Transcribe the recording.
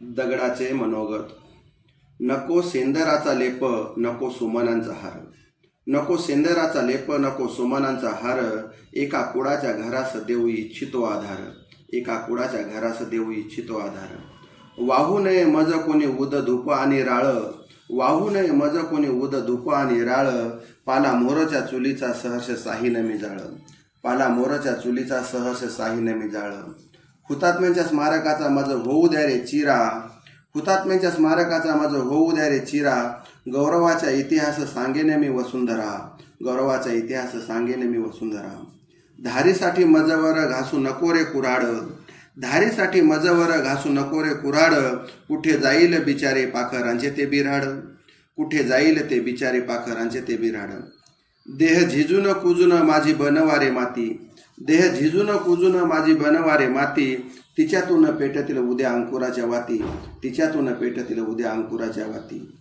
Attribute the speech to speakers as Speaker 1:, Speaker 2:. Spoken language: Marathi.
Speaker 1: दगडाचे मनोगत. नको सेंदराचा लेप नको सुमनांचा हार. नको सेंदराचा लेप नको सुमनांचा हार. एका कुडाच्या घरास देऊ इच्छितो आधार. एका कुडाच्या घरास देऊ इच्छितो आधार. वाहू नये मज कोणी उद धूप आणि राळ. वाहू नये मज कोणी उद धूप आणि राळ. पाला मोरच्या चुलीचा सहर्ष साहीन मी जाळ पाला मोरच्या चुलीचा सहर्ष साहीन मी जाळ हुतात्म्यांच्या स्मारकाचा माझं होऊ द्या रे चिरा. हुतात्म्यांच्या स्मारकाचा माझं होऊ द्या रे चिरा. गौरवाचा इतिहास सांगेन मी वसुंधरा. गौरवाचा इतिहास सांगेन मी वसुंधरा. धारीसाठी मजवर घासू नको रे कुराड. धारीसाठी मजवर घासू नको रे कुराड. कुठे जाईल बिचारे पाखरांचे ते बिराड? कुठे जाईल ते बिचारे पाखरांचे ते बिराड? देह झिजून कुजून माझी बनवारे माती. देह झिजून कुजून माझी बनवारे माती तिच्यातून पेटतील उद्या अंकुराच्या वाती तिच्यातून पेटतील उद्या अंकुराच्या वाती.